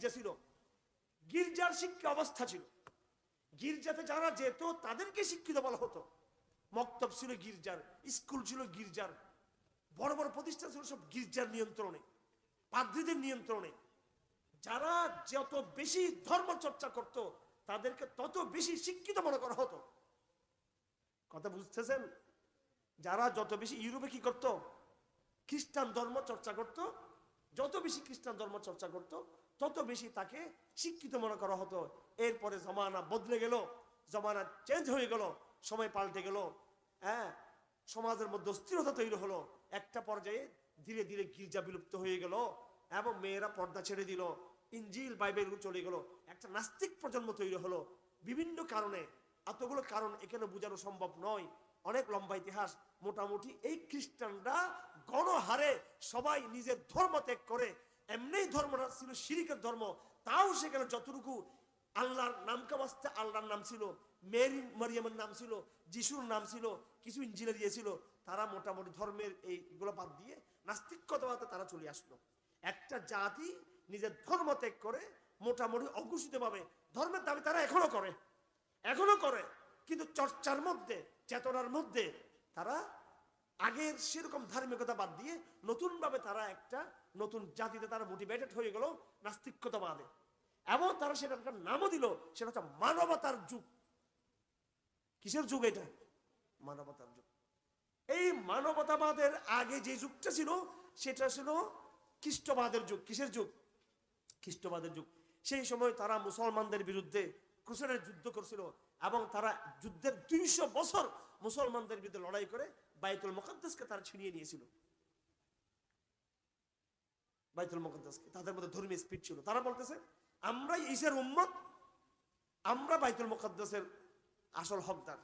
গির্জা ছিল। গির্জার শিক্ষা অবস্থা ছিল। গির্জাতে যারা যেত, তাদেরকে শিক্ষিত বলা হতো। মক্তব ছিল গির্জার, স্কুল ছিল গির্জার। বড় বড় প্রতিষ্ঠান ছিল সব গির্জার নিয়ন্ত্রণে, পাদ্রীদের নিয়ন্ত্রণে। যারা যত বেশি ধর্ম চর্চা করত, তাদেরকে তত বেশি শিক্ষিত মনে করা হতো। কথা বুঝতেছেন? যারা যত বেশি ইউরোপে কি করত? খ্রিস্টান ধর্ম চর্চা করত, যত বেশি খ্রিস্টান ধর্ম চর্চা করত তত বেশি তাকে শিক্ষিত মনে করা হতো, এরপরে জমানা বদলে গেল, জমানা চেঞ্জ হয়ে গেল, সময় পাল্টে গেল হ্যাঁ? সমাজের মধ্যে অস্থিরতা তৈরি হলো, একটা পর্যায়ে ধীরে ধীরে গির্জা বিলুপ্ত হয়ে গেল এবং মেয়েরা পর্দা ছেড়ে দিল, ইঞ্জিল বাইবেল চলে গেল, একটা নাস্তিক প্রজন্ম তৈরি হলো। বিভিন্ন কারণে, এতগুলো কারণ এখানে বোঝানো সম্ভব নয়। অনেক লম্বা ইতিহাস, মোটামুটি এই খ্রিস্টানরা গণহারে সবাই নিজের ধর্ম ত্যাগ করে এমনি ধর্মটা ছিল শিরিকের ধর্ম। তাও সেখানে যতটুকু আল্লাহর নাম কামাস্তে আল্লাহর নাম ছিল, মেরি মারিয়ামের নাম ছিল, যিশুর নাম ছিল, কিছু ইঞ্জিনিয়ার দিয়েছিল তারা মোটামুটি ধর্মের এইগুলো বাদ দিয়ে নাস্তিকতাতে তারা চলে আসলো। একটা জাতি নিজের ধর্ম ত্যাগ করে মোটামুটি অঘোষিত ভাবে ধর্মের দাবি তারা এখনও করে এখনও করে। কিন্তু চর্চার মধ্যে, চেতনার মধ্যে তারা আগের সেরকম ধার্মিকতা বাদ দিয়ে নতুন ভাবে তারা একটা নতুন জাতিতে তারা মোটিভেটেড হয়ে গেল নাস্তিকতাবাদে। এবং তারা সেটা একটা নামও দিল, সেটা হচ্ছে মানবতার যুগ। কিসের যুগ এটা? মানবতার যুগ। এই মানবতাবাদের আগে যে যুগটা ছিল, সেটা ছিল খ্রিস্টবাদের যুগ। কিসের যুগ? খ্রিস্টবাদের যুগ। সেই সময় তারা মুসলমানদের বিরুদ্ধে ক্রুসেডের যুদ্ধ করছিল এবং তারা যুদ্ধের দুইশো বছর মুসলমানদের বিরুদ্ধে লড়াই করে বাইতুল মুকদ্দাসকে তারা ছিনিয়ে নিয়েছিল। বাইতুল মুকদ্দাসকে। তাদের মধ্যে ধর্মীয় স্পিড ছিল। তারা বলতেছে, আমরা ইসের উম্মত, আমরা বাইতুল মুকদ্দাসের আসল হকদার।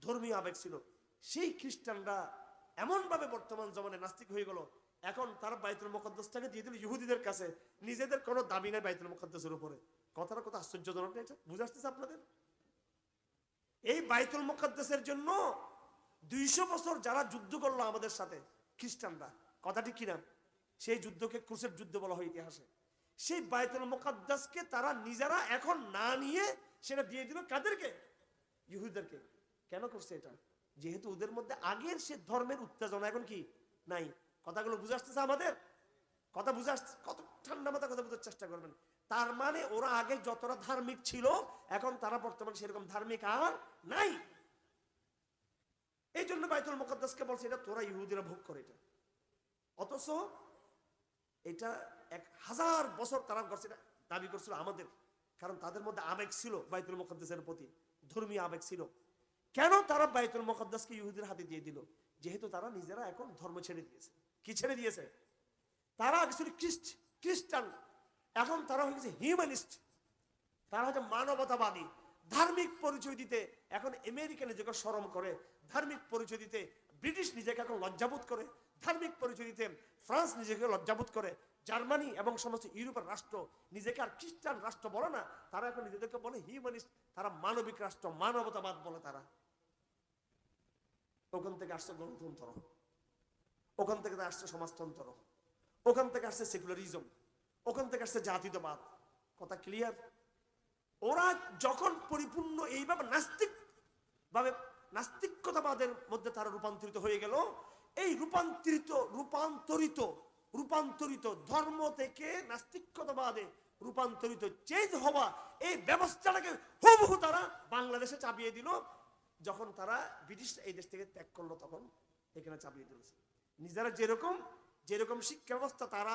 ধর্মীয় আবেগ ছিল। সেই খ্রিস্টানরা এমনভাবে বর্তমান জমানে নাস্তিক হয়ে গেল। এখন তারা বাইতুল মুকদ্দাসটাকে দিয়ে দিল ইহুদিদের কাছে। নিজেদের কোনো দাবি নেই বাইতুল মুকদ্দাসের উপরে। কথাটা কত আশ্চর্যজনক এটা বুঝে আসতেছে আপনাদের? এই বাইতুল মুকদ্দাসের জন্য দুইশো বছর যারা যুদ্ধ করল আমাদের সাথে, খ্রিস্টানরা। কথাটি কিনা সেই যুদ্ধকে ক্রুসের যুদ্ধ বলা হয় ইতিহাসে। সেই বাইতুল মোকাদ্দাসকে তারা নিজেরা এখন না নিয়ে সেটা দিয়ে দিল কাদেরকে? ইহুদিদেরকে। কেন করছে এটা? যেহেতু ওদের মধ্যে আগের সে ধর্মের উত্তেজনা এখন কি? নাই। কথাগুলো বুঝে আসতেছে আমাদের? কথা বুঝে আসছে কত ঠান্ডা মাথা কথা বোঝার চেষ্টা করবেন। তার মানে ওরা আগে যতটা ধার্মিক ছিল, এখন তারা বর্তমানে সেরকম ধার্মিক আর নাই। এই জন্য বাইতুল মুকদ্দাসকে বলছে, এটা তোরা ইহুদিরা ভোগ করে এটা। অথচ এটা এক হাজার বছর তারা করছে, এটা দাবি করছিল আমাদের, কারণ তাদের মধ্যে আবেগ ছিল বাইতুল মুকদ্দাসের প্রতি, ধর্মীয় আবেগ ছিল। কেন তারা বাইতুল মুকদ্দাসকে ইহুদির হাতে দিয়ে দিল? যেহেতু তারা নিজেরা এখন ধর্ম ছেড়ে দিয়েছে। কি ছেড়ে দিয়েছে? তারা আগে ছিল খ্রিস্ট, খ্রিস্টান। এখন তারা হয়ে গেছে হিউম্যানিস্ট। তারা হচ্ছে মানবতাবাদী। ধার্মিক পরিচয় দিতে এখন আমেরিকা নিজেকে স্মরণ করে, ধার্মিক পরিচয় দিতে ব্রিটিশ নিজেকে এখন লজ্জাবোধ করে, ধার্মিক পরিচয় দিতে ফ্রান্স নিজেকে লজ্জাবোধ করে, জার্মানি এবং সমস্ত ইউরোপের রাষ্ট্র নিজেকে আর খ্রিস্টান রাষ্ট্র বলে না, তারা এখন নিজেদেরকে বলে হিউম্যানিস্ট তারা মানবিক রাষ্ট্র, মানবতাবাদ বলে তারা। ওখান থেকে আসছে গণতন্ত্র। ওখান থেকে আসছে সমাজতন্ত্র। ওখান থেকে আসছে সেকুলারিজম। ওখান থেকে আসছে জাতিতবাদ কথা ক্লিয়ার ওরা যখন পরিপূর্ণ এইভাবে নাস্তিক ভাবে নাস্তিকতাবাদের মধ্যে তারা রূপান্তরিত হয়ে গেল, এই রূপান্তরিত রূপান্তরিত রূপান্তরিত ধর্ম থেকে নাস্তিকতাবাদে রূপান্তরিত চেঞ্জ হওয়া এই ব্যবস্থাটাকে হুবহু তারা বাংলাদেশে চাপিয়ে দিল। যখন তারা ব্রিটিশ এই দেশ থেকে ত্যাগ করল, তখন এখানে চাপিয়ে দিয়েছে নিজেরা যেরকম যেরকম শিক্ষা ব্যবস্থা তারা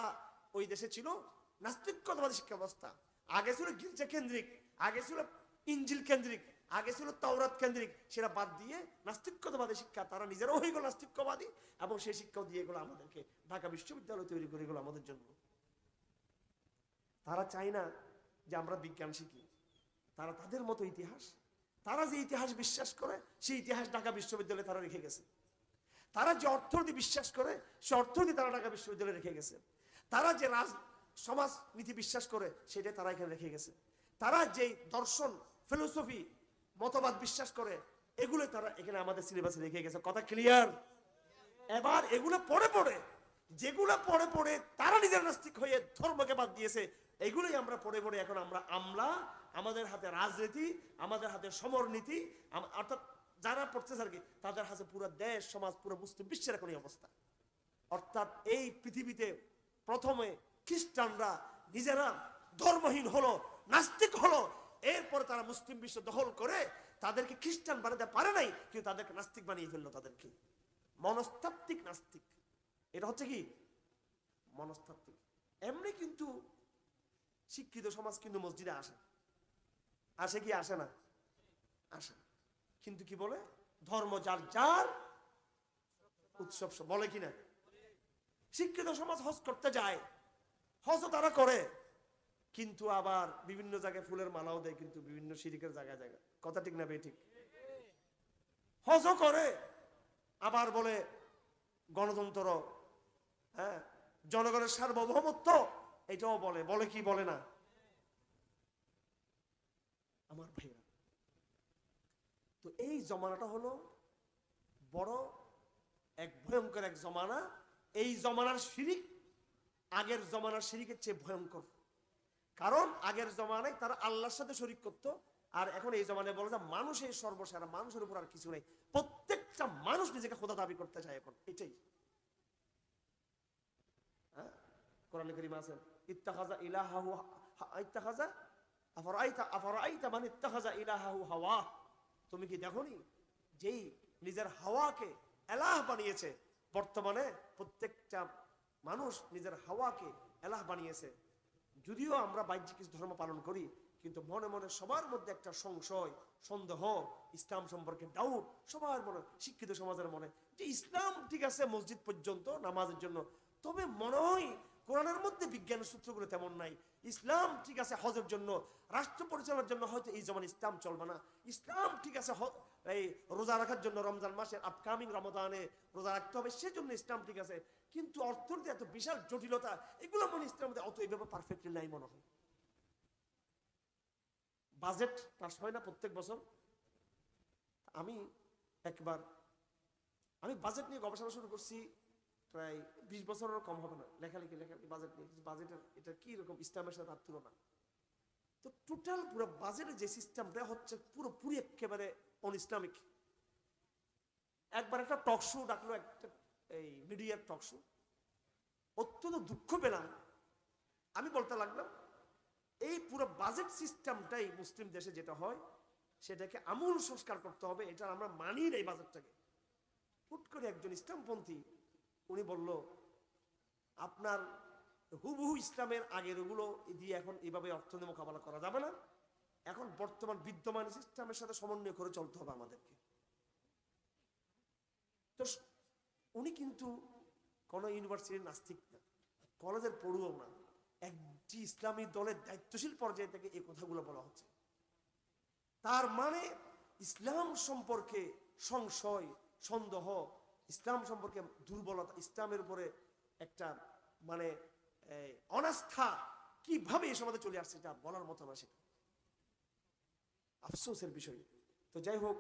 ওই দেশে ছিল, নাস্তিকতাবাদী শিক্ষা ব্যবস্থা আগে ছিল গির্জা কেন্দ্রিক আগে ছিল ইঞ্জিল কেন্দ্রিক, আগে ছিল তাওরাত কেন্দ্রিক। সেটা বাদ দিয়ে নাস্তিকতাবাদী শিক্ষা, তারা নিজেরাও হয়ে গেল নাস্তিকবাদী এবং সেই শিক্ষাও দিয়ে গেলো আমাদেরকে ঢাকা বিশ্ববিদ্যালয় তৈরি করে গেলো আমাদের জন্য। তারা চায় না যে আমরা বিজ্ঞান শিখি। তারা তাদের মতো ইতিহাস, তারা যে ইতিহাস বিশ্বাস করে, সেই ইতিহাস ঢাকা বিশ্ববিদ্যালয়ে তারা রেখে গেছে। তারা যে অর্থনীতি বিশ্বাস করে, সে অর্থনীতি তারা ঢাকা বিশ্ববিদ্যালয়ে রেখে গেছে। তারা যে রাজ, সমাজ নীতি বিশ্বাস করে সেটা তারা এখানে রেখে গেছে। তারা যে দর্শন ফিলোসফি মতবাদ বিশ্বাস করে এগুলো তারা এখানে আমাদের সিলেবাসে রেখে গেছে। কথা ক্লিয়ার এবার এগুলো পড়ে পড়ে, যেগুলো পড়ে পড়ে তারা নিজের নাস্তিক হয়ে ধর্মকে বাদ দিয়েছে, এগুলোই আমরা পড়ে পড়ে এখন আমরা আমলা, আমাদের হাতে রাজনীতি, আমাদের হাতে সমরনীতি অর্থাৎ যারা পড়তেছে আর কি, তাদের হাতে পুরো দেশ, সমাজ, পুরো মুসলিম বিশ্বের এখন এই অবস্থা। অর্থাৎ এই পৃথিবীতে প্রথমে খ্রিস্টানরা নিজেরা ধর্মহীন হলো নাস্তিক হলো। এরপরে তারা মুসলিম বিশ্ব দখল করে তাদেরকে খ্রিস্টান বানাতে পারে নাই, কিন্তু তাদেরকে নাস্তিক বানিয়ে ফেলল তাদেরকে। মনস্তাত্ত্বিক নাস্তিক। এটা হচ্ছে কি? মনস্তাত্ত্বিক। এমনি কিন্তু শিক্ষিত সমাজ কিন্তু মসজিদে আসে। আসে কি? আসে না। আসে কিন্তু কি বলে? ধর্ম যার যার উৎসব বলে কিনা শিক্ষিত সমাজ হজ করতে যায়। হজও তারা করে। কিন্তু আবার বিভিন্ন জায়গায় ফুলের মালাও দেয়, কিন্তু বিভিন্ন শিরিকের জায়গায় জায়গায়। কথা ঠিক না বে ঠিক? হজও করে, আবার বলে গণতন্ত্র হ্যাঁ? জনগণের সার্বভৌমত্ব, এটাও বলে। বলে কি বলে না? আমার ভাইরা তো এই জমানাটা হলো বড় এক ভয়ঙ্কর এক জমানা। এই জমানার শিরিক আগের জমানার শিরিকের চেয়ে ভয়ঙ্কর। কারণ আগের জমানায় তারা আল্লাহর সাথে শরিক করত, আর এখন এই জমানায় বলে যে মানুষের সর্বসারা মানুষের উপর আর কিছু নেই। প্রত্যেকটা মানুষ নিজেকে খোদা দাবি করতে চায় এখন, এটাই। হ্যাঁ? কোরআন করিম ইলাহাহু আফরাইতা আফরাইতা ইলাহাহু হাওয়া? তুমি কি দেখোনি? যেই নিজের হাওয়াকে এলাহ বানিয়েছে, বর্তমানে প্রত্যেকটা মানুষ নিজের হাওয়াকে এলাহ বানিয়েছে। যদিও আমরা বাহ্যিক কিছু ধর্ম পালন করি, কিন্তু মনে মনে সবার মধ্যে একটা সংশয়, সন্দেহ, ইসলাম সম্পর্কে ডাউট সবার মনে, শিক্ষিত সমাজের মনে যে ইসলাম ঠিক আছে মসজিদ পর্যন্ত নামাজের জন্য, তবে মনে হয় কোরআনের মধ্যে বিজ্ঞানের সূত্রগুলো তেমন নাই। ইসলাম ঠিক আছে হজের জন্য, রাষ্ট্র পরিচালনার জন্য হয়তো এই যেমন ইসলাম চলবে না। ইসলাম ঠিক আছে এই রোজা রাখার জন্য রমজান মাসের আপকামিং রমদানে রোজা রাখতে হবে, সেজন্য ইসলাম ঠিক আছে। কিন্তু অর্থনীতি এত বিশাল জটিলতা, এগুলো মনে ইসলামের মধ্যে অত এইভাবে পারফেক্টলি নাই মনে হয়। বাজেট পাস হয় না প্রত্যেক বছর। আমি একবার, আমি বাজেট নিয়ে গবেষণা শুরু করছি, প্রায় বিশ বছরেরও কম হবে না। লেখালেখি লেখালেখি বাজেট নিয়ে। বাজেটের এটা কি রকম ইসলামের সাথে তার তুলনা? তো টোটাল পুরো বাজেটের যে সিস্টেমটা হচ্ছে পুরোপুরি একেবারে অন ইসলামিক একবার একটা টক শো ডাকলো একটা, এই মিডিয়ার টক শো অত্যন্ত দুঃখ পেলাম। আমি বলতে লাগলাম, এই পুরো বাজেট সিস্টেমটাই মুসলিম দেশে যেটা হয়, সেটাকে আমূল সংস্কার করতে হবে, এটা আমরা মানি না এই বাজেটটাকে হুট করে একজন ইসলামপন্থী, উনি বলল, আপনার হুবহু ইসলামের আগের ওগুলো দিয়ে এখন এইভাবে অর্থনীতি মোকাবেলা করা যাবে না। এখন বর্তমান বিদ্যমান সিস্টেমের সাথে সমন্বয় করে চলতে হবে আমাদেরকে। তো উনি কিন্তু কোন ইউনিভার্সিটির নাস্তিক না, কলেজের পড়ুও না। একটি ইসলামী দলের দায়িত্বশীল পর্যায়ে থেকে এই কথাগুলো বলা হচ্ছে। তার মানে ইসলাম সম্পর্কে সংশয়, সন্দেহ, ইসলাম সম্পর্কে দুর্বলতা, ইসলামের উপরে একটা মানে অনাস্থা কীভাবে এই সমাজে চলে আসছে এটা বলার মতো না সেটা। আফসোসের বিষয়। তো যাই হোক,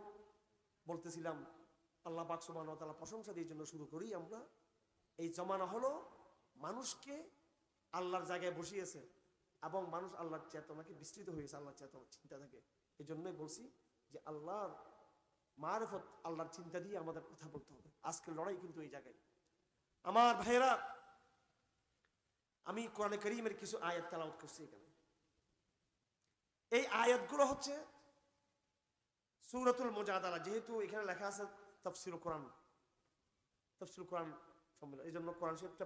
বলতেছিলাম, আল্লাহ পাক ওয়া প্রশংসা দিয়ে জন্য শুরু করি আমরা। এই জমানা হলো মানুষকে আল্লাহর জায়গায় বসিয়েছে এবং মানুষ আল্লাহর চেতনাকে বিস্তৃত হয়েছে, আল্লাহর চেতনা চিন্তা থেকে। এই জন্যই বলছি যে আল্লাহর মারফত, আল্লাহর চিন্তা দিয়ে আমাদের কথা বলতে হবে। আজকের লড়াই কিন্তু এই জায়গায়। আমার ভাইয়েরা আমি কোরআনে করিমের কিছু আয়াত তেলাওয়াত করছি এখানে। এই আয়াতগুলো হচ্ছে সুরতুল মুজাদালা, যেহেতু এখানে লেখা আছে তফসিল কোরআন। তফসিল কোরআন এই জন্য কোরআন শরীফটা